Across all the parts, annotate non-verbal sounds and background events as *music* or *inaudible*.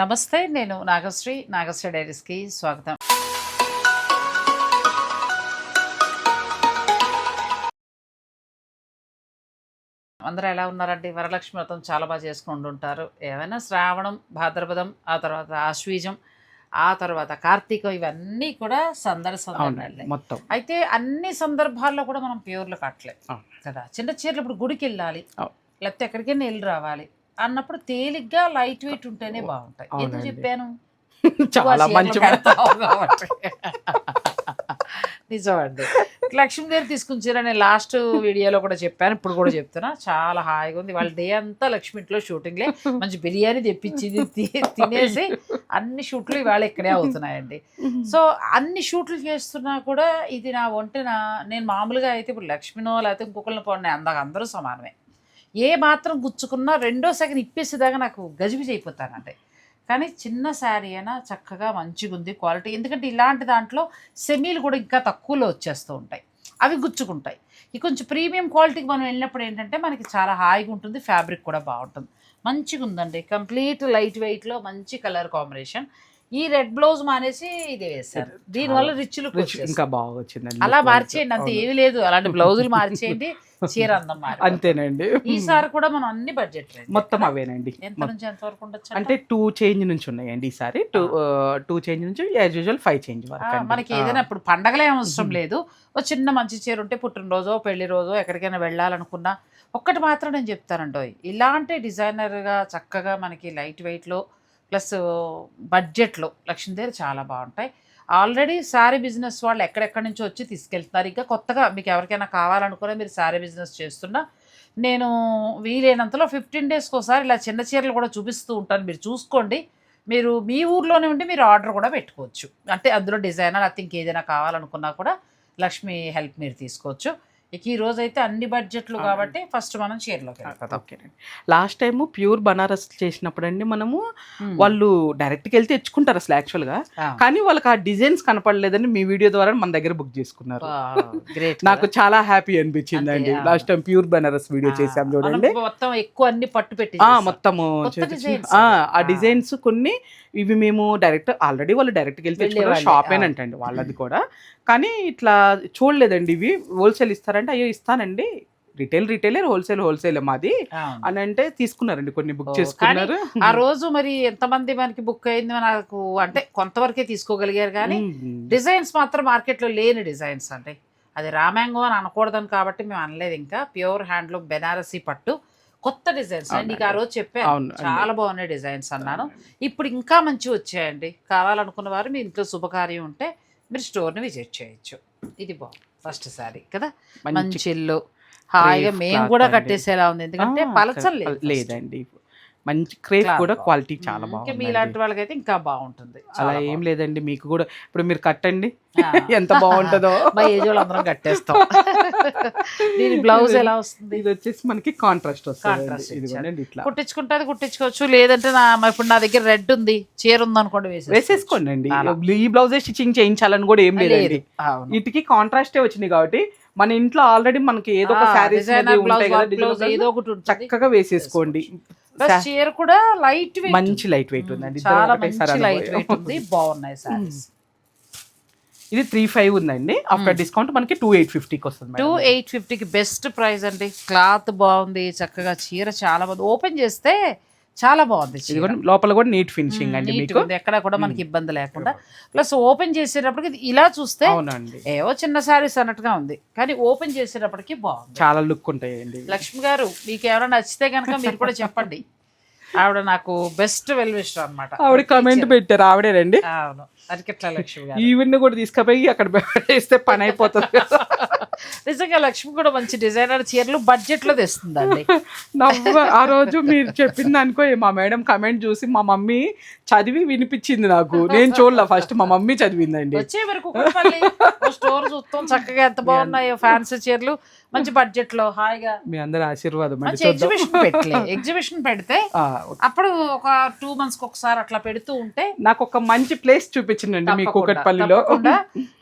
నమస్తే నేను నాగశ్రీ. నాగశ్రీ డైరీస్కి స్వాగతం. అందరూ ఎలా ఉన్నారండి? వరలక్ష్మి వ్రతం చాలా బాగా చేసుకుంటూ ఉంటారు ఏమైనా శ్రావణం భాద్రపదం ఆ తర్వాత ఆశ్వీజం ఆ తర్వాత కార్తీకం ఇవన్నీ కూడా సందడి మొత్తం. అయితే అన్ని సందర్భాల్లో కూడా మనం ప్యూర్లు కట్టలేదు. కదా. చిన్న చీరలు ఇప్పుడు గుడికి వెళ్ళాలి. లేకపోతే ఎక్కడికైనా వెళ్ళి రావాలి. అన్నప్పుడు తేలిగ్గా లైట్ వెయిట్ ఉంటేనే బాగుంటాయి. ఎందుకు. చెప్పాను? *laughs* చాలా మంచి. *laughs* నిజమండి. లక్ష్మీదేవి తీసుకుని చీర నేను లాస్ట్ వీడియోలో కూడా చెప్పాను ఇప్పుడు కూడా చెప్తున్నా. చాలా హాయిగా ఉంది. వాళ్ళ డే అంతా లక్ష్మి ఇంట్లో షూటింగ్లే. మంచి బిర్యానీ తెప్పించింది తినేసి అన్ని షూట్లు ఇవాళ ఇక్కడే అవుతున్నాయండి. సో అన్ని షూట్లు చేస్తున్నా కూడా ఇది నా ఒంటిన నేను మామూలుగా అయితే ఇప్పుడు లక్ష్మినో లేకపోతే ఇంకొకరిని పోండి అందాక అందరూ సమానమే. ఏ మాత్రం గుచ్చుకున్నా రెండో సెకండ్ ఇప్పేసేదాకా నాకు గజిబిజి అయిపోతానంటే కానీ చిన్న శారీ అయినా చక్కగా మంచిగా ఉంది క్వాలిటీ. ఎందుకంటే ఇలాంటి దాంట్లో సెమీలు కూడా ఇంకా తక్కువలో వచ్చేస్తూ ఉంటాయి. అవి గుచ్చుకుంటాయి. ఈ కొంచెం ప్రీమియం క్వాలిటీకి మనం వెళ్ళినప్పుడు ఏంటంటే మనకి చాలా హాయిగా ఉంటుంది ఫ్యాబ్రిక్ కూడా బాగుంటుంది. మంచిగా ఉందండి కంప్లీట్ లైట్ వెయిట్లో మంచి కలర్ కాంబినేషన్. ఈ రెడ్ బ్లౌజ్ మానేసి ఇది వేశారు. దీనివల్ల రిచ్ లుక్ ఇంకా బాగా వచ్చిందండి అలా మార్చేయండి అంత. ఏమీ లేదు. అలాంటి బ్లౌజులు మార్చేయండి చీర అందం అంతేనండి. ఈసారి కూడా మనం అన్ని బడ్జెట్ మొత్తం అవేనండి. ఎంత. నుంచి ఎంత వరకు ఉండొచ్చు అంటే టూ చేంజ్ నుంచి ఉన్నాయండి ఈసారి టూ టూ చేంజ్ నుంచి యాజ్ యూజువల్ ఫైవ్ చేంజ్ వరకు. మనకి ఏదైనా ఇప్పుడు పండగలే అవసరం. లేదు. ఓ చిన్న మంచి చీర ఉంటే పుట్టినరోజో పెళ్ళి రోజో ఎక్కడికైనా వెళ్ళాలనుకున్నా ఒక్కటి మాత్రం నేను చెప్తానండి ఇలాంటి డిజైనర్గా చక్కగా మనకి లైట్ వెయిట్లో ప్లస్ బడ్జెట్లో లక్ష్మీదేవి చాలా బాగుంటాయి. ఆల్రెడీ శారీ బిజినెస్ వాళ్ళు ఎక్కడెక్కడి నుంచి వచ్చి తీసుకెళ్తున్నారు. ఇంకా కొత్తగా మీకు ఎవరికైనా కావాలనుకునే మీరు శారీ బిజినెస్ చేస్తున్నా నేను వీలైనంతలో ఫిఫ్టీన్ డేస్కి ఒకసారి ఇలా చిన్న చీరలు కూడా చూపిస్తూ ఉంటాను. మీరు చూసుకోండి. మీరు మీ ఊర్లోనే ఉండి మీరు ఆర్డర్ కూడా పెట్టుకోవచ్చు. అంటే అందులో డిజైనర్ లేకపోతే ఇంకేదైనా కావాలనుకున్నా కూడా లక్ష్మి హెల్ప్ మీరు తీసుకోవచ్చు. ఇక ఈ రోజు అయితే అన్ని బడ్జెట్లు. కాబట్టి ఫస్ట్ మనం చీరలోకి ఓకేనండి లాస్ట్ టైం ప్యూర్ బనారస్ చేసినప్పుడు అండి మనము. వాళ్ళు డైరెక్ట్కి వెళ్తే తెచ్చుకుంటారు అసలు యాక్చువల్గా. కానీ వాళ్ళకి ఆ డిజైన్స్ కనపడలేదని మీ వీడియో ద్వారా మన దగ్గర బుక్ చేసుకున్నారు నాకు? చాలా హ్యాపీ అనిపించింది అండి. Last time pure Banaras video చేసాం చూడండి మొత్తం ఎక్కువ అన్ని పట్టు పెట్టి. మొత్తము ఆ. డిజైన్స్ కొన్ని ఇవి మేము డైరెక్ట్ ఆల్రెడీ వాళ్ళు డైరెక్ట్ వెళ్తే వెళ్ళేవాళ్ళే, షాప్. అంటండి వాళ్ళది కూడా కానీ ఇట్లా చూడలేదండి ఇవి హోల్సేల్ ఇస్తారంటే అయ్యో ఇస్తానండి. రిటైల్ రిటైలర్ హోల్సేల్ హోల్సేల్ మాది. అని అంటే తీసుకున్నారండి కొన్ని బుక్ చేసుకున్నారు. ఆ రోజు మరి ఎంతమంది మనకి బుక్ అయింది నాకు అంటే కొంతవరకే తీసుకోగలిగారు కానీ. డిజైన్స్ మాత్రం మార్కెట్లో లేని డిజైన్స్ అండి. అది రామాంగో అని అనకూడదని కాబట్టి మేము అనలేదు ఇంకా. ప్యూర్ హ్యాండ్లూమ్ బెనారసీ పట్టు కొత్త డిజైన్స్. నీకు ఆ రోజు చెప్పాను. చాలా బాగున్నాయి డిజైన్స్ అన్నాను. ఇప్పుడు ఇంకా మంచి వచ్చాయండి. కావాలనుకున్న వారు మీ ఇంట్లో శుభకార్యం ఉంటే మీరు స్టోర్ని విజిట్ చేయొచ్చు. ఇది బాగుంది. ఫస్ట్ సారీ కదా మంచి హాయిగా మేము కూడా. కట్టేసేలా ఉంది ఎందుకంటే పలచం లేదు. లేదండి మంచి క్రేప్ కూడా. క్వాలిటీ చాలా బాగుంది మీలాంటి వాళ్ళకైతే ఇంకా బాగుంటుంది. అలా ఏం. లేదండి మీకు కూడా ఇప్పుడు మీరు కట్టండి. *laughs* ఎంత బాగుంటుందో. *laughs* మా ఏజ్ అందరం కట్టేస్తాం. *laughs* దీని బ్లౌజ్ ఎలా వస్తుంది? ఇది వచ్చేసి మనకి కాంట్రాస్ట్ వస్తుంది ఇట్లా. కుట్టించుకుంటే కుట్టించుకోవచ్చు లేదంటే నా ఇప్పుడు నా దగ్గర రెడ్ ఉంది చీర ఉంది అనుకోండి. వేసేసుకోండి అండి. ఈ బ్లౌజే స్టిచ్చింగ్ చేయించాలని కూడా ఏం లేదు. లేదండి. వీటికి కాంట్రాస్టే వచ్చింది కాబట్టి మన ఇంట్లో ఆల్రెడీ మనకి ఏదో ఒక శారీస్ designer ఏదో ఒకటి చక్కగా వేసేసుకోండి. చీర కూడా లైట్ వెయిట్ మంచి లైట్ వెయిట్ ఉందండి. చాలా మంచి లైట్. వెయిట్ ఉంది. బాగున్నాయి సారీస్ ఇది త్రీ ఫైవ్ ఉందండి. ఆఫ్టర్. డిస్కౌంట్ మనకి టూ ఎయిట్ ఫిఫ్టీకి వస్తుంది టూ. ఎయిట్ ఫిఫ్టీకి బెస్ట్ ప్రైస్ అండి. క్లాత్ బాగుంది చక్కగా చీర చాలా బాగుంది. ఓపెన్ చేస్తే చాలా బాగుంది లోపల కూడా నీట్ ఫినిషింగ్ అండి మీకు. ఎక్కడ కూడా మనకి ఇబ్బంది లేకుండా. ప్లస్ ఓపెన్ చేసేటప్పటికి ఇలా చూస్తే అవునండి. ఏవో చిన్న సారీస్ అన్నట్టుగా ఉంది. కానీ ఓపెన్ చేసేటప్పటికి బాగుంది. చాలా లుక్ ఉంటాయండి. లక్ష్మి గారు మీకు ఎవరైనా నచ్చితే కనుక మీరు కూడా చెప్పండి. ఆవిడ నాకు బెస్ట్ వెల్ విషర్ అనమాట ఆవిడ కమెంట్ పెట్టారు. ఆవిడేనండి అవును. అరికెట్ల లక్ష్మి గారు. ఈవెన్ కూడా తీసుకుపోయి అక్కడ *laughs* వేస్తే పని అయిపోతుంది కదా. నిజంగా లక్ష్మి కూడా మంచి డిజైనర్ చీరలు బడ్జెట్లో తెస్తుందండి. *laughs* నవ్వ ఆ రోజు మీరు చెప్పింది అనుకో మా మేడం కమెంట్ చూసి మా మమ్మీ చదివి వినిపించింది నాకు. నేను చూడలే ఫస్ట్ మా మమ్మీ చదివిందండి. వచ్చే వరకు స్టోర్ చూస్తాం చక్కగా ఎంత బాగున్నాయో ఫ్యాన్సీ చీరలు. మంచి బడ్జెట్లో హాయిగా. మీ అందరి ఆశీర్వాదం ఎగ్జిబిషన్ పెట్టలే. ఎగ్జిబిషన్ పెడితే అప్పుడు ఒక టూ మంత్స్ ఒకసారి అట్లా పెడుతూ ఉంటే నాకు ఒక మంచి ప్లేస్ చూపించిందండి మీ కూకట్పల్లిలో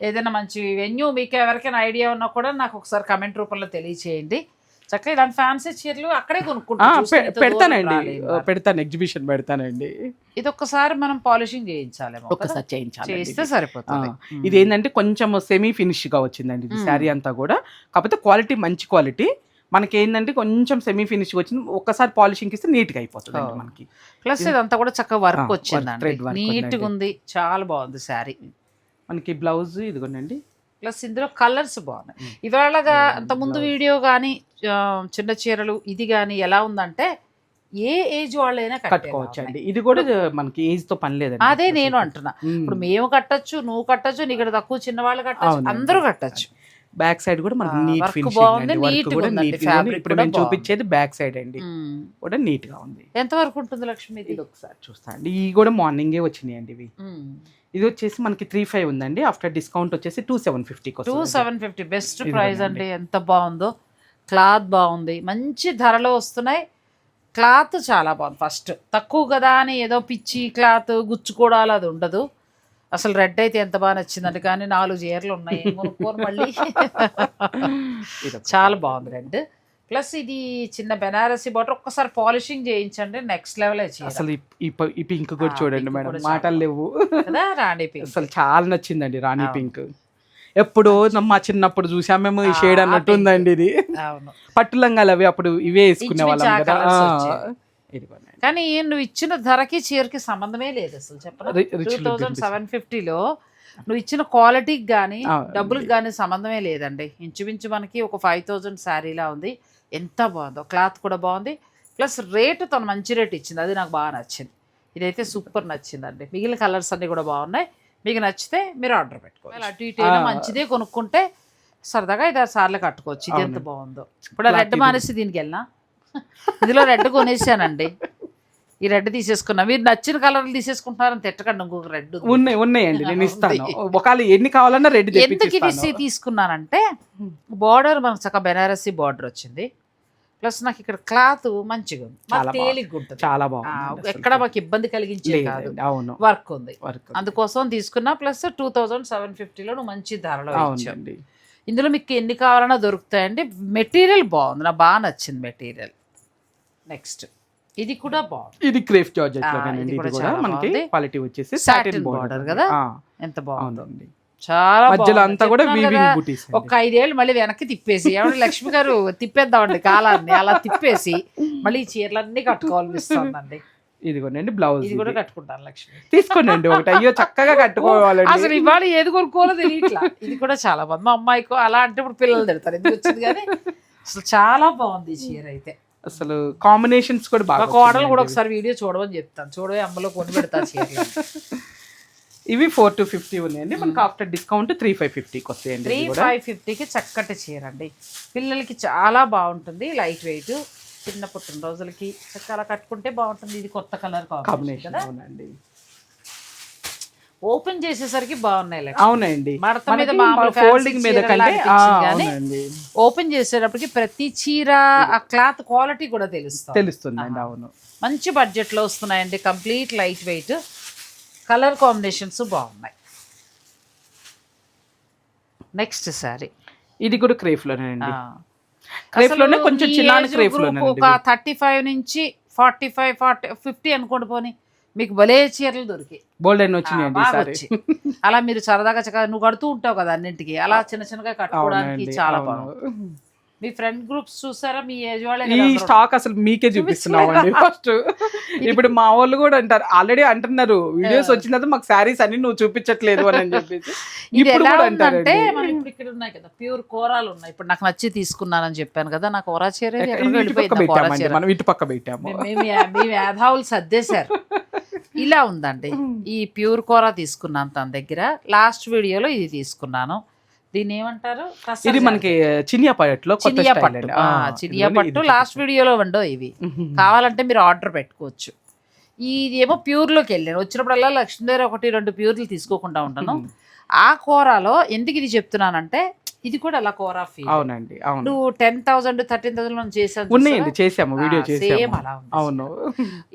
ఏదైనా మంచి వెన్యూ మీకు ఎవరికైనా ఐడియా ఉన్నా కూడా నాకు ఒకసారి కమెంట్ రూపంలో తెలియచేయండి. చక్కగా ఇలాంటి ఫ్యాన్సీ చీరలు అక్కడే కొనుక్కుంటాం. పెడతానండి. పెడతాను ఎగ్జిబిషన్ పెడతానండి. ఇది ఒక్కసారి మనం పాలిషింగ్ చేయించాలేమో కదా? ఒక్కసారి చేయించాలి చేస్తే సరిపోతుంది. ఇది ఏంటంటే కొంచెం సెమీ ఫినిష్గా వచ్చిందండి ఇది. శారీ అంతా కూడా. కాకపోతే క్వాలిటీ మంచి క్వాలిటీ మనకి ఏంటంటే కొంచెం సెమీ ఫినిష్ వచ్చింది. ఒక్కసారి పాలిషింగ్ ఇస్తే నీట్గా అయిపోతుంది. మనకి. ప్లస్ ఇదంతా కూడా చక్కగా వర్క్ work నీట్గా. ఉంది. చాలా బాగుంది శారీ. మనకి బ్లౌజ్ ఇదిగోండి ప్లస్ ఇందులో కలర్స్ బాగున్నాయి. ఇవాళగా అంత ముందు వీడియో కానీ చిన్న చీరలు ఇది కానీ ఎలా ఉందంటే ఏ ఏజ్ వాళ్ళైనా కట్టుకోవచ్చు అండి ఇది కూడా మనకి ఏజ్తో పని లేదండి. అదే నేను అంటున్నా. ఇప్పుడు మేము కట్టొచ్చు నువ్వు కట్టొచ్చు నీకు తక్కువ చిన్న వాళ్ళు కట్టచ్చు. అందరూ కట్టచ్చు. బ్యాక్ సైడ్ కూడా మనకి నీట్ ఫినిషింగ్ కూడా నీట్ ఇప్పుడు మేము. చూపించేది బ్యాక్ సైడ్ అండి. కూడా నీట్గా ఉంది. ఎంత వరకు ఉంటుంది లక్ష్మి ఇది ఒకసారి చూస్తా అండి. ఇవి కూడా మార్నింగే వచ్చినాయి అండి ఇవి. ఇది వచ్చేసి మనకి త్రీ ఫైవ్ ఉందండి. ఆఫ్టర్ డిస్కౌంట్ వచ్చేసి టూ సెవెన్ ఫిఫ్టీకి two seven fifty best price. అండి. ఎంత బాగుందో. క్లాత్ బాగుంది. మంచి ధరలో వస్తున్నాయి. క్లాత్ చాలా బాగుంది. ఫస్ట్ తక్కువ కదా అని ఏదో పిచ్చి క్లాత్ గుచ్చుకోవడాలు అది ఉండదు. అసలు రెడ్ అయితే ఎంత బాగా నచ్చిందండి. కానీ నాలుగు చీరలు ఉన్నాయి. మళ్ళీ. *laughs* చాలా బాగుంది రెడ్ ప్లస్ ఇది చిన్న బెనారసీ బాటర్ ఒక్కసారి పాలిషింగ్ చేయించండి నెక్స్ట్ లెవెల్ అసలు ఈ- ఈ ఈ పింక్ కూడా చూడండి మేడం. మాటలు లేవు. కదా రాణి పింక్. అసలు చాలా నచ్చిందండి రాణి. పింక్. ఎప్పుడో మా చిన్నప్పుడు చూసామేమో ఈ ఆ, షేడ్ అన్నట్టు. ఉందండి ఇది. అవును. పట్టు లంగాలు అవి అప్పుడు ఇవే వేసుకునే వాళ్ళం కదా. కానీ నువ్వు ఇచ్చిన ధరకి చీరకి సంబంధమే లేదు అసలు చెప్పను రి- టూ థౌజండ్. సెవెన్ ఫిఫ్టీలో నువ్వు ఇచ్చిన క్వాలిటీకి కానీ డబ్బులకి కానీ సంబంధమే లేదండి. ఇంచుమించు మనకి ఒక ఫైవ్ థౌజండ్ శారీలా ఉంది. ఎంత బాగుందో. క్లాత్ కూడా బాగుంది. ప్లస్ రేటు తను మంచి రేట్ ఇచ్చింది. అది నాకు బాగా నచ్చింది. ఇదైతే సూపర్ నచ్చిందండి. మిగిలిన కలర్స్ అన్నీ కూడా బాగున్నాయి. మీకు నచ్చితే మీరు ఆర్డర్ పెట్టుకోవాలి అటు ఇటు అయినా. మంచిదే కొనుక్కుంటే సరదాగా ఐదారు సార్లు కట్టుకోవచ్చు. ఇది ఎంత. బాగుందో. ఇప్పుడు రెడ్. మానేసి దీనికి వెళ్ళినా? *laughs* ఇందులో రెడ్ కొనేసానండి. ఈ రెడ్ తీసేసుకున్నా. మీరు నచ్చిన కలర్లు తీసేసుకుంటున్నారని తిట్టకండి ఇంకొక రెడ్. ఉన్నాయి ఉన్నాయండి నేను. ఇస్తాను. ఒకవేళ ఎన్ని కావాలన్నా రెడీ ఎందుకు ఇది తీసుకున్నానంటే బార్డర్ మనకు చక్కగా బెనారసీ బార్డర్ వచ్చింది. ప్లస్ నాకు ఇక్కడ క్లాత్ మంచిగా ఉంది. తేలిగ్గా ఉంటుంది. చాలా బాగుంది. ఎక్కడ మాకు ఇబ్బంది కలిగించే కాదు. అవును. వర్క్ ఉంది. వర్క్ అందుకోసం తీసుకున్నా ప్లస్ టూ థౌజండ్ సెవెన్ ఫిఫ్టీలో నువ్వు మంచి ధరలో అవునండి. ఇందులో మీకు ఎన్ని కావాలన్నా దొరుకుతాయండి. మెటీరియల్ బాగుంది. నాకు బాగా నచ్చింది మెటీరియల్. నెక్స్ట్. ఇది కూడా బాగుంది. ఇది క్రేఫ్ జార్జెట్ లోనేనండి ఇది కూడా మనకి. క్వాలిటీ వచ్చేసి సాటిన్ బార్డర్ కదా? ఎంత బాగుంది. అవునండి. చాలా మధ్యలో. అంతా కూడా వీవింగ్ బుటీస్ ఒక ఐదేళ్ళు మళ్ళీ వెనక్కి తిప్పేసి ఎవరు లక్ష్మి గారు తిప్పేద్దామండి కాలాన్ని అలా తిప్పేసి మళ్ళీ ఈ చీరలన్నీ కట్టుకోవాలనిపిస్తుందండి ఇదిగోనండి బ్లౌజ్ ఇది కూడా కట్టుకుంటాను లక్ష్మి. తీసుకోండి ఒకటి. అయ్యో చక్కగా అసలు కట్టుకోవాలండి ఇవాళ ఏది కొనుక్కోవాలో తెలియట్లా. ఇది కూడా చాలా బాగుంది. మా అమ్మాయికో అలా అంటే ఇప్పుడు పిల్లలు తిడతారు. ఎందుకు వచ్చింది కానీ అసలు చాలా బాగుంది ఈ చీర అయితే. అసలు కాంబినేషన్స్ కూడా బాగా కోడలు కూడా. ఒకసారి వీడియో చూడమని చెప్తాను. చూడవే అమ్మలో కొని పెడతా *laughs* ఇవి ఫోర్ టు ఫిఫ్టీ ఉన్నాయండి. మనకి ఆఫ్టర్ డిస్కౌంట్ త్రీ ఫైవ్ ఫిఫ్టీకి వస్తాయండి త్రీ ఫైవ్ ఫిఫ్టీకి చక్కటి చీర అండి. పిల్లలకి చాలా బాగుంటుంది లైట్ వెయిట్ చిన్న పుట్టినరోజులకి చక్కగా కట్టుకుంటే బాగుంటుంది. ఇది కొత్త కలర్ కాంబినేషన్ అవునండి. ఓపెన్ చేసేసరికి బాగున్నాయి. అవునండి. మడత మీద ఫోల్డింగ్ మీద కంటే ఓపెన్ చేసేటప్పటికి ప్రతి చీర ఆ క్లాత్ క్వాలిటీ కూడా తెలుస్తుంది. తెలుస్తుందండి అవును. మంచి బడ్జెట్లో వస్తున్నాయండి. Complete light weight. Colour combinations బాగున్నాయి. నెక్స్ట్ సారీ ఇది కూడా క్రేఫ్ లోనేనండి క్రేఫ్లోనే కొంచెం చిన్న క్రేఫ్ లోనేనండి ఒక థర్టీ ఫైవ్ నుంచి ఫార్టీ ఫైవ్ ఫార్టీ ఫిఫ్టీ అనుకోండి పోనీ. మీకు భలే చీరలు దొరికి బోల్డ్ అని వచ్చినాయండి ఈసారి. అలా మీరు సరదాగా చక్కగా నువ్వు కడుతూ ఉంటావు కదా అన్నింటికి. అలా చిన్న చిన్నగా కట్టుకోవడానికి అవునండి చాలా అవును. బాగుంది. మీ ఫ్రెండ్ గ్రూప్స్ చూసారా? మీ ఏజ్ వాళ్ళే ఈ కదా అందరూ? స్టాక్ అసలు మీకే చూపిస్తున్నాం అండి ఫస్ట్. ఇప్పుడు మా వాళ్ళు కూడా అంటారు ఆల్రెడీ అంటున్నారు వీడియోస్ వచ్చిన తర్వాత మాకు శారీస్ అన్ని నువ్వు చూపించట్లేదు అని అని చెప్పేసి. ఇది ఇప్పుడు ఎలా కూడా ఉందంటే అంటారండి మనం ఇప్పుడు ఇక్కడ ఉన్నాయి కదా ప్యూర్ కోరాలు ఉన్నాయి. ఇప్పుడు నాకు నచ్చి తీసుకున్నానని చెప్పాను కదా నాకు కోరా చీర ఎక్కడికో ఇటు పక్క వెళ్ళిపోయింది పెట్టామండి చీర. మనం ఇటు పక్క పెట్టాము. మేము మేము- మీ మేధావులు సర్దేశారు. *laughs* ఇలా ఉందండి. ఈ ప్యూర్ కోరా తీసుకున్నాను తన దగ్గర. లాస్ట్ వీడియోలో ఇది తీసుకున్నాను. దీన్ని ఏమంటారు? ఇది. మనకి చినియా పట్టులో చినియా పట్టు. చినియా పట్టు. లాస్ట్ వీడియోలో ఉండో ఇవి. కావాలంటే మీరు ఆర్డర్ పెట్టుకోవచ్చు. ఇది ఏమో ప్యూర్లోకి వెళ్ళాను. వచ్చినప్పుడల్లా లక్ష్మీదేవి ఒకటి రెండు ప్యూర్లు తీసుకోకుండా ఉంటాను ఆ కూరలో ఎందుకు ఇది చెప్తున్నానంటే ఇది కూడా అలా కోరా ఫీల్ అవునండి అవును. నువ్వు టెన్ థౌసండ్ థర్టీన్ థౌసండ్ మనం చేసాను ఉన్నాయండి చేసాము వీడియో సేమ్ చేసాము అలా ఉంది అవును.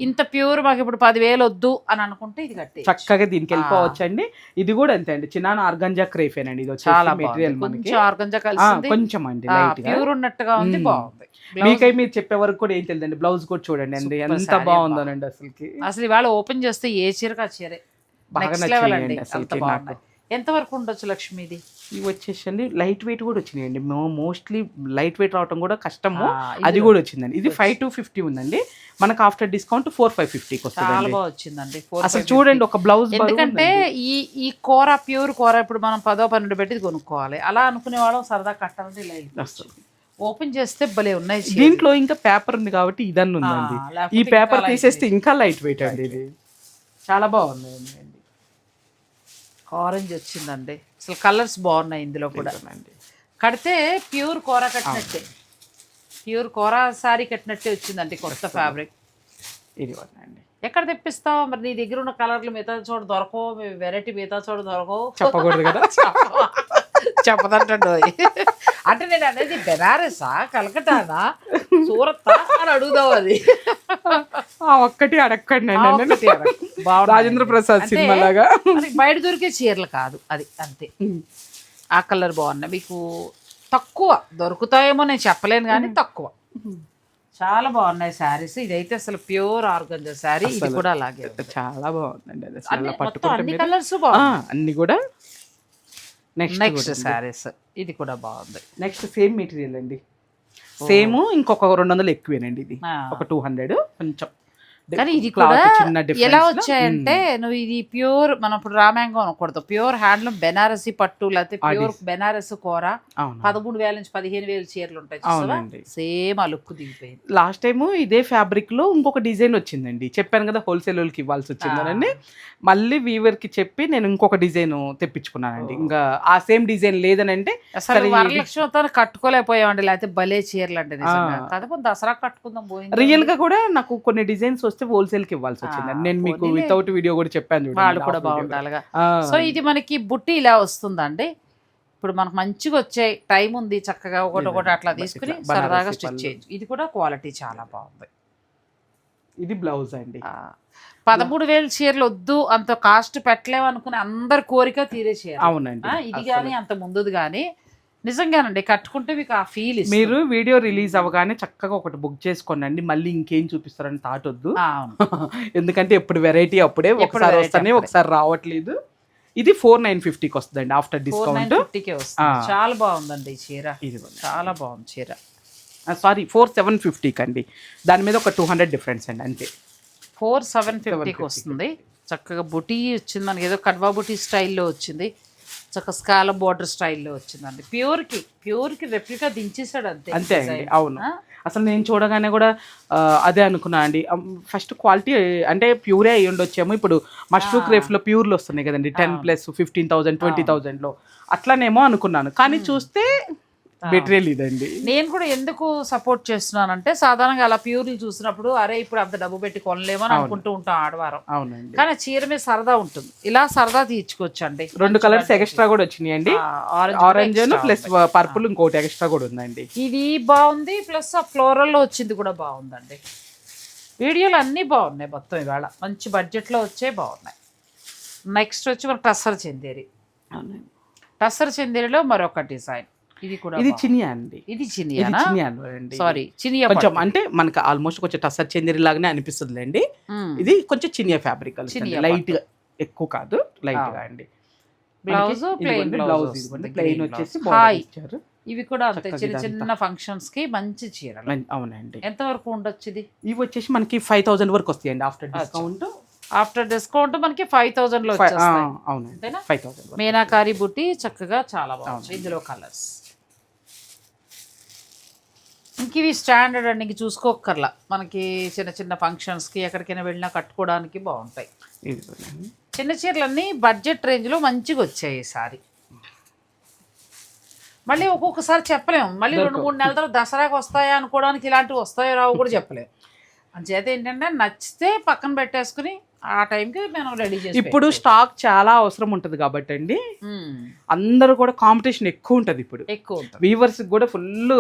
ఇంత ప్యూర్ మాకు ఇప్పుడు పదివేలు వద్దు అని అనుకుంటే ఇది కట్టే చక్కగా దీనికి వెళ్ళిపోవచ్చు అండి ఇది కూడా అంతే అండి చిన్న ఆర్గంజా క్రేఫేనండి ఇది చాలా మెటీరియల్ మనకి. కొంచెం ఆర్గంజా ఆ, కలిసింది కొంచెం అండి లైట్గా ప్యూర్ ఉన్నట్టుగా ఉంది మ్మ్. బాగుంది. Blouse- మీకై మీరు చెప్పే వరకు కూడా ఏం తెలియదండి బ్లౌజ్ కూడా చూడండి అండి Super ఎంత saree బాగుందోనండి అసలుకి. అసలు ఇవాళ ఓపెన్ చేస్తే ఏ చీరకు ఆ చీరే? బాగా అండి నచ్చిందండి అసలుకి నాకు. వరకు ఉండొచ్చు లక్ష్మిది? ఇవి వచ్చేసండి లైట్ వెయిట్ కూడా వచ్చినాయండి. మోస్ట్లీ లైట్ వెయిట్ రావటం కూడా కష్టము. ఇది అది కూడా వచ్చిందండి. ఇది ఫైవ్ టు ఫిఫ్టీ ఉందండి. మనకు ఆఫ్టర్ డిస్కౌంట్ ఫోర్ ఫైవ్ ఫిఫ్టీకి చాలా వస్తుంది బాగా వచ్చిందండి. అసలు చూడండి. ఒక బ్లౌజ్ ఎందుకంటే ఈ ఈ కూర ప్యూర్ కూర ఇప్పుడు మనం పదో పన్నెండు పెట్టి ఇది కొనుక్కోవాలి. అలా అనుకునే వాళ్ళం సరదా కట్టాలంటే. ఓపెన్ చేస్తే భలే ఉన్నాయి. దీంట్లో ఇంకా పేపర్ ఉంది కాబట్టి ఇదన్నీ ఉందండి. ఈ పేపర్ తీసేస్తే ఇంకా లైట్ వెయిట్ అండి ఇది. చాలా బాగుంది ఆరెంజ్ వచ్చిందండి. అసలు కలర్స్ బాగున్నాయి ఇందులో కూడా. అండి కడితే ప్యూర్ కూర కట్టినట్టే. ప్యూర్ కూర సారీ కట్టినట్టే వచ్చిందండి కొత్త ఫ్యాబ్రిక్. ఇది అండి ఎక్కడ తెప్పిస్తావు? మరి నీ దగ్గర ఉన్న కలర్లు మిగతా చోట దొరకవు. వెరైటీ మిగతా చోట దొరకవు. చెప్పకూడదు కదా. *laughs* చెప్పదంటాడు అంటే నేను అనేది బెనారసా కలకటానా సూరత్ అని అడుగుదాం అది. ఆ ఒక్కటి అడగండి. రాజేంద్ర ప్రసాద్ సినిమా లాగా. బయట దొరికే చీరలు కాదు అది అంతే. ఆ కలర్ బాగున్నాయి మీకు తక్కువ దొరుకుతాయేమో నేను చెప్పలేను కానీ తక్కువ. చాలా బాగున్నాయి శారీస్. ఇదైతే అసలు ప్యూర్ ఆర్గంజా శారీ. ఇది కూడా అలాగే. చాలా బాగుందండి అన్ని కలర్స్ అన్ని కూడా నెక్స్ట్ నెక్స్ట్ శారీస్ ఇది కూడా బాగుంది. నెక్స్ట్ సేమ్ మెటీరియల్ అండి. సేమ్ ఇంకొక రెండు వందలు ఎక్కువేనండి ఇది. ఒక టూ హండ్రెడ్ కొంచెం. కానీ ఇది కూడా ఎలా వచ్చాయంటే నువ్వు ఇది ప్యూర్ మనం ఇప్పుడు రామ్యాంగో అనకూడదు. ప్యూర్ హ్యాండ్లూమ్ బెనారసి పట్టు లేకపోతే ప్యూర్ బెనారసి కూర పదమూడు వేల నుంచి పదిహేను వేలు చీరలు ఉంటాయి. సేమ్ ఆ లుక్ దిగిపోయింది. లాస్ట్ టైం ఇదే ఫ్యాబ్రిక్లో ఇంకొక డిజైన్ వచ్చిందండి. చెప్పాను కదా హోల్సేల్ వాళ్ళకి ఇవ్వాల్సి వచ్చిందని మళ్ళీ వీవర్కి చెప్పి నేను ఇంకొక డిజైన్ తెప్పించుకున్నానండి. ఇంకా ఆ సేమ్ డిజైన్ లేదని అంటే అసలు వరలక్ష్మితో కట్టుకోలేకపోయామండి. లేకపోతే భలే చీరలు అంటే దసరా కట్టుకుందాం పోయింది. రియల్గా కూడా నాకు కొన్ని డిజైన్స్ వస్తే హోల్సేల్కి ఇవ్వాల్సి వచ్చింది. నేను మీకు. వితౌట్ వీడియో కూడా చెప్పాను చూడండి, వాళ్ళు కూడా. బాగుండాలిగా. సో ఇది మనకి బుట్టి ఇలా వస్తుందండి. ఇప్పుడు మనకు మంచిగా వచ్చే టైం ఉంది చక్కగా ఒకటి ఒకటి అట్లా తీసుకుని సరదాగా స్టిచ్. చేయొచ్చు ఇది కూడా క్వాలిటీ చాలా బాగుంది. ఇది బ్లౌజ్ అండి. పదమూడు వేలు చీరలు వద్దు అంత కాస్ట్ పెట్టలేము అనుకుని అందరి కోరిక తీరే చీర అవునండి ఇది. కానీ అంత ముందుది కానీ నిజంగానండి కట్టుకుంటే మీకు ఆ ఫీల్ మీరు వీడియో రిలీజ్ అవ్వగానే చక్కగా ఒకటి బుక్ చేసుకోనండి మళ్ళీ ఇంకేం చూపిస్తారని థాట్ వద్దు *laughs* ఎందుకంటే ఎప్పుడు వెరైటీ అప్పుడే ఒకసారి వస్తానే. ఒకసారి రావట్లేదు. ఇది ఫోర్ నైన్ ఫిఫ్టీకి వస్తుందండి ఆఫ్టర్ డిస్కౌంట్. చాలా బాగుందండి చీర. ఇది చాలా బాగుంది చీర. సారీ ఫోర్ సెవెన్ ఫిఫ్టీకి అండి దాని మీద ఒక టూ హండ్రెడ్ డిఫరెన్స్ అండి అంతే. ఫోర్ సెవెన్ ఫిఫ్టీకి 750 వస్తుంది. చక్కగా బుటీ వచ్చింది మనకి ఏదో కడ్వా బుటీ స్టైల్లో వచ్చింది. చక్కగా స్కాల బార్డర్ స్టైల్లో వచ్చిందండి. ప్యూర్కి ప్యూర్కి రెప్లికా దించేసాడు అంతే అంతే అండి. అవును? అసలు నేను చూడగానే కూడా అదే అనుకున్నా అండి. ఫస్ట్ క్వాలిటీ అంటే ప్యూరే అయ్యి ఉండొచ్చేమో. ఇప్పుడు మష్రూమ్ క్రేఫ్లో ప్యూర్లు వస్తున్నాయి కదండి ten plus fifteen thousand twenty థౌసండ్లో అట్లానేమో అనుకున్నాను. కానీ చూస్తే ఇదండి. నేను కూడా ఎందుకు సపోర్ట్ చేస్తున్నానంటే సాధారణంగా అలా ప్యూర్లు చూసినప్పుడు అరే ఇప్పుడు అంత డబ్బు పెట్టి కొనలేమో అని అనుకుంటూ ఉంటాం ఆడవారం. అవునండి. కానీ చీర మీద సరదా ఉంటుంది. ఇలా సరదా తీర్చుకోవచ్చండి. రెండు కలర్స్ ఎక్స్ట్రా కూడా వచ్చినాయి అండి ఆరెంజ్ ఆరెంజ్ ప్లస్ పర్పుల్ ఇంకోటి ఎక్స్ట్రా కూడా ఉందండి. ఇది బాగుంది ప్లస్ ఆ ఫ్లోరల్లో వచ్చింది కూడా బాగుందండి. వీడియోలు అన్నీ బాగున్నాయి మొత్తం ఇవాళ. మంచి బడ్జెట్లో వచ్చే బాగున్నాయి. నెక్స్ట్ వచ్చి మనకు టస్సర్ చందేరి. టస్సర్ చందేరిలో మరొక డిజైన్. ఇది కూడా ఇది. చినియా అండి. ఇది చినియా చినియా అండి. సారీ చినియా కొంచెం అంటే మనకి ఆల్మోస్ట్ కొంచెం టసర్ చెందిరి లాగానే అనిపిస్తుంది అండి ఇది కొంచెం చినియా ఫ్యాబ్రిక్ లైట్గా ఎక్కువ కాదు లైట్గా అండి. బ్లౌజ్ ప్లెయిన్ బ్లౌజ్ ప్లెయిన్ వచ్చేసి ఇచ్చారు. ఇవి కూడా అంతే చిన్న. చిన్న ఫంక్షన్స్కి మంచి చీరలు. మం- అవునండి. ఎంత వరకు ఉండొచ్చు ఇది? ఇవి వచ్చేసి మనకి ఫైవ్ థౌసండ్ వరకు వస్తాయండి ఆఫ్టర్ డిస్కౌంట్ ఆఫ్టర్ డిస్కౌంట్ మనకి ఫైవ్ థౌజండ్లో అవునండి? ఫైవ్ థౌసండ్ మీనాకారి బుట్టి చక్కగా చాలా బాగుంది. ఇందులో కలర్స్ ఇంక ఇవి స్టాండర్డ్ అండి ఇంక చూసుకోక్కర్లా. మనకి చిన్న చిన్న ఫంక్షన్స్కి ఎక్కడికైనా వెళ్ళినా కట్టుకోవడానికి బాగుంటాయి. చిన్న చీరలన్నీ బడ్జెట్ రేంజ్లో మంచిగా వచ్చాయి ఈసారి మళ్ళీ ఒక్కొక్కసారి చెప్పలేము మళ్ళీ రెండు మూడు నెలల తర్వాత దసరాకి వస్తాయా అనుకోవడానికి ఇలాంటివి వస్తాయో రావు కూడా చెప్పలేము అంచేత ఏంటంటే నచ్చితే పక్కన పెట్టేసుకుని ఆ టైంకి మనం రెడీ చేసి ఇప్పుడు స్టాక్ చాలా అవసరం ఉంటది కాబట్టి అండి అందరూ కూడా కాంపిటీషన్ ఎక్కువ ఉంటది ఇప్పుడు. ఎక్కువ వీవర్స్ కూడా ఫుల్.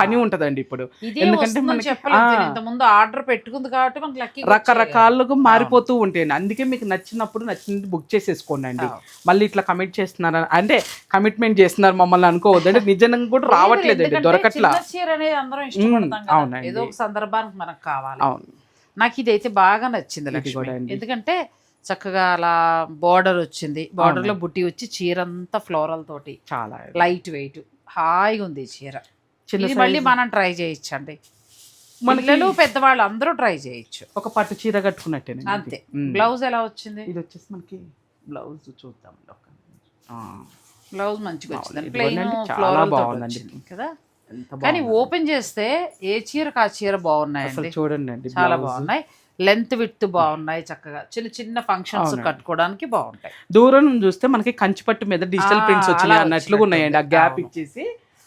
పని ఉంటదండి ఇప్పుడు. ఎందుకంటే వస్తుందని మనకి- చెప్పలేదు ఆ. ఇంత ముందు ఆర్డర్ పెట్టుకుంది కాబట్టి మనకి లక్కీ రకరకాలుగా మారిపోతూ ఉంటాయండి. అందుకే మీకు నచ్చినప్పుడు నచ్చినట్టు బుక్ చేసేసుకోండి అండి. మళ్ళీ ఇట్లా కమిట్ చేస్తున్నారు అంటే కమిట్మెంట్ చేస్తున్నారు మమ్మల్ని అనుకోవద్దు. అంటే నిజంగా కూడా రావట్లేదండి దొరకట్లా. చీర అనేది అందరం ఇష్టపడతాం. ఏదో ఒక సందర్భానికి మనకు కావాలి. అవును. నాకు ఇది అయితే బాగా నచ్చింది లక్ష్మి. ఎందుకంటే చక్కగా అలా బార్డర్ వచ్చింది. బార్డర్లో బుట్టి వచ్చి చీర అంతా ఫ్లోరల్ తోటి చాలా లైట్ వెయిట్ హాయిగా ఉంది చీర. ఇది మళ్ళీ మనం ట్రై చేయొచ్చండి పిల్లలు పెద్దవాళ్ళు అందరూ ట్రై చేయొచ్చు. ఒక పట్టు చీర కట్టుకున్నట్టేనండి అంతే. బ్లౌజ్ ఎలా వచ్చింది? ఇది వచ్చేసి మనకి బ్లౌజ్ చూద్దాం బ్లౌజ్ మంచిగా వచ్చింది. Plain floral. కదా. కానీ. ఓపెన్ చేస్తే ఏ చీరకు ఆ చీర అసలు బాగున్నాయండి? చూడండి అండి చాలా. బాగున్నాయి. లెంత్ విత్ బాగున్నాయి చక్కగా. చిన్న చిన్న ఫంక్షన్స్. కట్టుకోవడానికి బాగుంటాయి. దూరం చూస్తే మనకి కంచిపట్టు మీద డిజిటల్ ప్రింట్స్ వచ్చినాయి అన్నట్లుగా ఉన్నాయండి. ఆ గ్యాప్. ఇచ్చేసి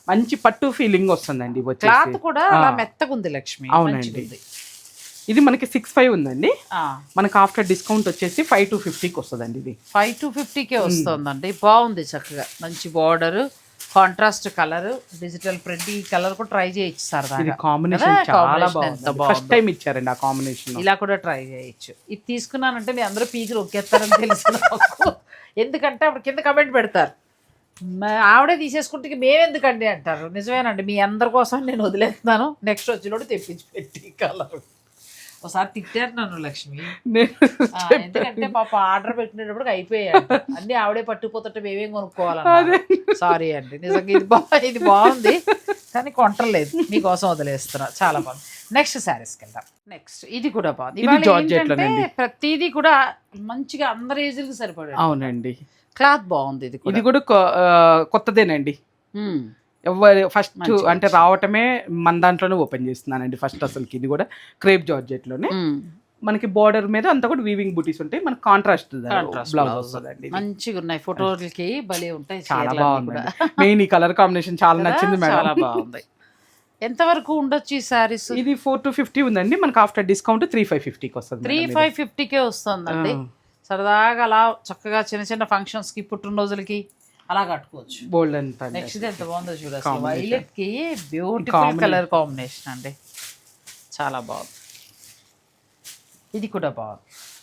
మంచి పట్టు ఫీలింగ్ వస్తుందండి క్లాత్ కూడా అలా. మెత్తగా ఉంది లక్ష్మి. అవునండి. ఇది మనకి సిక్స్ ఫైవ్ ఉందండి. మనకి ఆఫ్టర్ డిస్కౌంట్ వచ్చేసి ఫైవ్ టు ఫిఫ్టీకి వస్తుందండి ఇది. ఫైవ్ టు ఫిఫ్టీకే వస్తుందండి. బాగుంది చక్కగా. మంచి border contrast colour digital print ఈ కలర్ కూడా ట్రై చేయొచ్చు ఇది సరదాగా కాంబినేషన్? చాలా బాగుంది. ఫస్ట్ టైం ఇచ్చారండి ఆ కాంబినేషన్ ఇలా కూడా ట్రై చేయొచ్చు. ఇది తీసుకున్నానంటే మీ అందరూ పీకి రొక్కేస్తారని తెలుసు. ఎందుకంటే అప్పుడు కింద కమెంట్ పెడతారు. ఆవిడే తీసేసుకుంటే మేమెందుకండి అంటారు. నిజమేనండి మీ అందరి కోసం నేను వదిలేస్తున్నాను. నెక్స్ట్ వచ్చినోడు తెప్పించి పెట్టి కలర్ ఒకసారి తిట్టారు నన్ను లక్ష్మి. ఎందుకంటే పాప ఆర్డర్ పెట్టినప్పుడు అయిపోయాయి అన్ని ఆవిడే పట్టుకుపోతుంటే మేమేం కొనుక్కోవాలన్నా? సారీ అండి. నిజంగా ఇది బా ఇది బాగుంది. కానీ కొంటలేదు మీకోసం వదిలేస్తున్నా. చాలా బాగుంది. నెక్స్ట్ శారీస్కి వెళ్దాం. నెక్స్ట్. ఇది కూడా బాగుంది. ప్రతిదీ కూడా మంచిగా అందరి ఏజ్లకి సరిపడే అవునండి. క్లాత్ బాగుంది ఇది ఇది కూడా కొత్తదేనండి. ఎవరి ఫస్ట్ అంటే రావటమే మన దాంట్లోనే ఓపెన్ చేస్తున్నానండి ఫస్ట్ అసలుకి ఇది కూడా క్రేప్ జార్జెట్లోనే ఉమ్. మనకి బార్డర్ మీద అంతా కూడా వీవింగ్ బూటీస్ ఉంటాయి మనకి కాంట్రాస్ట్ బ్లౌజ్. వస్తుందండి. మంచిగా ఉన్నాయి ఫోటోలకి భలే ఉంటాయి చాలా బాగుంది. మెయిన్ ఈ కలర్ కాంబినేషన్ చాలా? నచ్చింది చాలా మేడం బాగుంది ఎంత వరకు ఉండొచ్చు ఈ శారీస్ ఇది ఫోర్ టు ఫిఫ్టీ ఉందండి మనకి ఆఫ్టర్ డిస్కౌంట్ త్రీ ఫైవ్ ఫిఫ్టీకి వస్తుంది త్రీ. ఫైవ్ ఫిఫ్టీకే వస్తుందండి సరదాగా అలా చక్కగా చిన్న చిన్న ఫంక్షన్స్కి పుట్టినరోజులకి అలా కట్టుకోవచ్చు. బోల్డ్ అండ్ నెక్స్ట్ ఎంత బాగుందో చూడు అసలు. Combination. వైలెట్కి బ్యూటిఫుల్. కలర్ కాంబినేషన్ అండి. చాలా బాగుంది. ఇది కూడా బాగుంది.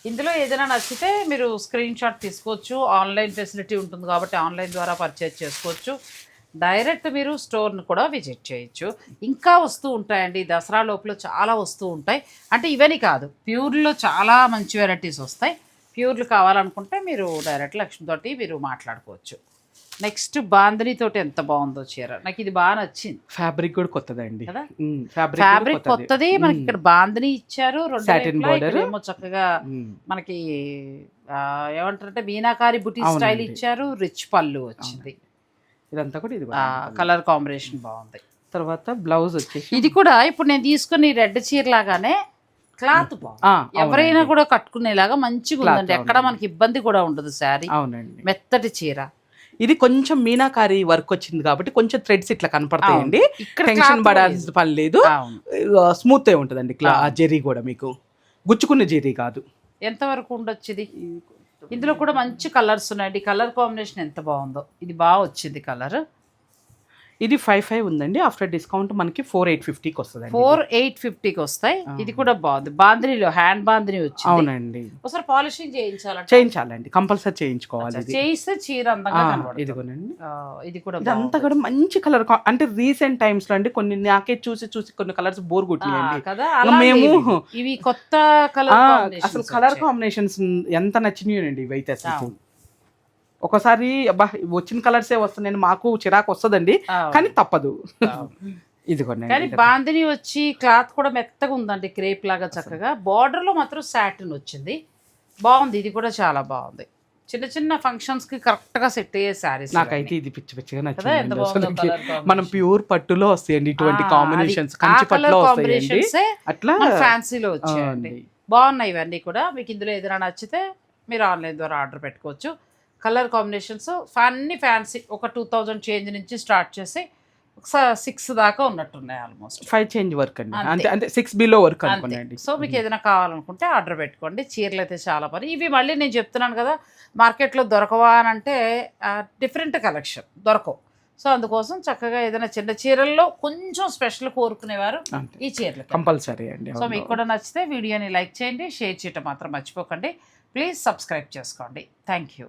ఇందులో ఏదైనా నచ్చితే మీరు స్క్రీన్ షాట్ తీసుకోవచ్చు. ఆన్లైన్ ఫెసిలిటీ ఉంటుంది కాబట్టి ఆన్లైన్ ద్వారా పర్చేజ్ చేసుకోవచ్చు. డైరెక్ట్ మీరు స్టోర్ని కూడా విజిట్ చేయొచ్చు. ఇంకా వస్తూ ఉంటాయండి. దసరా లోపల చాలా వస్తూ ఉంటాయి. అంటే ఇవని కాదు. ప్యూర్లో చాలా మంచి వెరైటీస్ వస్తాయి. ప్యూర్లు కావాలనుకుంటే మీరు డైరెక్ట్ లక్ష్మితోటి మీరు మాట్లాడుకోవచ్చు. నెక్స్ట్ బాందిని తోటి ఎంత బాగుందో చీర. నాకు ఇది బాగా నచ్చింది. ఫ్యాబ్రిక్ కూడా కొత్తదండి. కదా? ఫ్యాబ్రిక్ కొత్తది. మనకి ఇక్కడ బాందిని ఇచ్చారు. రెండు చక్కగా మనకి ఏమంటారంటే మీనాకారి బుటీ స్టైల్. ఇచ్చారు. రిచ్ పళ్ళు వచ్చింది. ఇదంతా కూడా ఇది. కలర్ కాంబినేషన్ బాగుంది. తర్వాత బ్లౌజ్ వచ్చేసి ఇది కూడా ఇప్పుడు నేను తీసుకుని రెడ్ చీర లాగానే క్లాత్ ఎవరైనా. కూడా కట్టుకునేలాగా మంచిగా ఉందండి ఎక్కడ. మనకి ఇబ్బంది కూడా ఉండదు శారీ. అవునండి. మెత్తటి చీర. ఇది కొంచెం మీనాకారి వర్క్ వచ్చింది కాబట్టి కొంచెం థ్రెడ్స్ ఇట్లా కనపడతాయండి. టెన్షన్ పడాల్సిన పని లేదు. స్మూత్ ఉంటుందండి క్లా అవును. జెరీ కూడా మీకు. గుచ్చుకున్న జెరీ కాదు. ఎంత వరకు ఉండొచ్చు ఇది? ఇందులో కూడా మంచి కలర్స్ ఉన్నాయండి కలర్ కాంబినేషన్ ఎంత బాగుందో. ఇది బాగా వచ్చింది కలర్ ఇది ఫైవ్ ఫైవ్ ఉందండి. ఆఫ్టర్ డిస్కౌంట్ మనకి ఫోర్ ఎయిట్ ఫిఫ్టీకి వస్తుంది ఫోర్ ఎయిట్ ఫిఫ్టీకి వస్తాయి. ఇది కూడా బాగుంది. బాంద్రీలో హ్యాండ్ బాంద్రీ వచ్చింది. అవునండి. ఒకసారి పాలిషింగ్ చేయించాలంటే. చేయించాలండి. కంపల్సరీ చేయించుకోవాలి చేయిస్తే చీర అందంగా ఇదిగోనండి. ఇది కూడా ఇదంతా. కూడా మంచి కలర్ అంటే రీసెంట్ టైమ్స్లో అండి కొన్ని నాకే చూసి చూసి కొన్ని కలర్స్ బోర్ కొట్టినాయండి. కదా అలా మేము-. ఇవి. కొత్త కలర్ అసలు కలర్. కాంబినేషన్స్ ఎంత నచ్చినాయండి ఇవైతే అసలు అవును. ఒకసారి అబ్బా వచ్చిన కలర్సే వస్తున్నాయని మాకు చిరాకు వస్తుందండి. కానీ తప్పదు. ఇదిగోండి కానీ బాందిని వచ్చి క్లాత్ కూడా మెత్తగా ఉందండి క్రేప్ లాగా చక్కగా. బార్డర్లో మాత్రం సాటిన్ వచ్చింది. బాగుంది ఇది కూడా చాలా బాగుంది. చిన్న చిన్న ఫంక్షన్స్కి కరెక్ట్గా సెట్ అయ్యే శారీస్ నాకైతే ఇది పిచ్చి పిచ్చిగా నచ్చింది. మనం ప్యూర్ పట్టులో వస్తాయండి ఇటువంటి కాంబినేషన్స్ కంచి పట్టులో వస్తాయండి. అట్లా ఫ్యాన్సీలో వచ్చాయండి. బాగున్నాయి ఇవన్నీ కూడా. మీకు ఇందులో ఏదైనా నచ్చితే మీరు ఆన్లైన్ ద్వారా ఆర్డర్ పెట్టుకోవచ్చు. కలర్ కాంబినేషన్స్ అన్ని ఫ్యాన్సీ ఒక టూ థౌజండ్ చేంజ్ నుంచి స్టార్ట్ చేసి సిక్స్ దాకా ఉన్నట్టున్నాయి ఆల్మోస్ట్. ఫైవ్ చేంజ్ వర్క్ అండి. అంతే. అంటే సిక్స్ బిలో వర్క్ అనుకోండి. సో మీకు ఏదైనా కావాలనుకుంటే ఆర్డర్ పెట్టుకోండి. చీరలు అయితే చాలా పని ఇవి మళ్ళీ నేను చెప్తున్నాను కదా మార్కెట్లో దొరకవా అని అంటే డిఫరెంట్ కలెక్షన్ దొరకవు. సో అందుకోసం చక్కగా ఏదైనా చిన్న చీరల్లో కొంచెం స్పెషల్ కోరుకునేవారు ఈ చీరలు కంపల్సరీ అండి సో మీకు కూడా నచ్చితే వీడియోని లైక్ చేయండి షేర్ చేయటం మాత్రం మర్చిపోకండి. ప్లీజ్ సబ్స్క్రైబ్ చేసుకోండి. Thank you.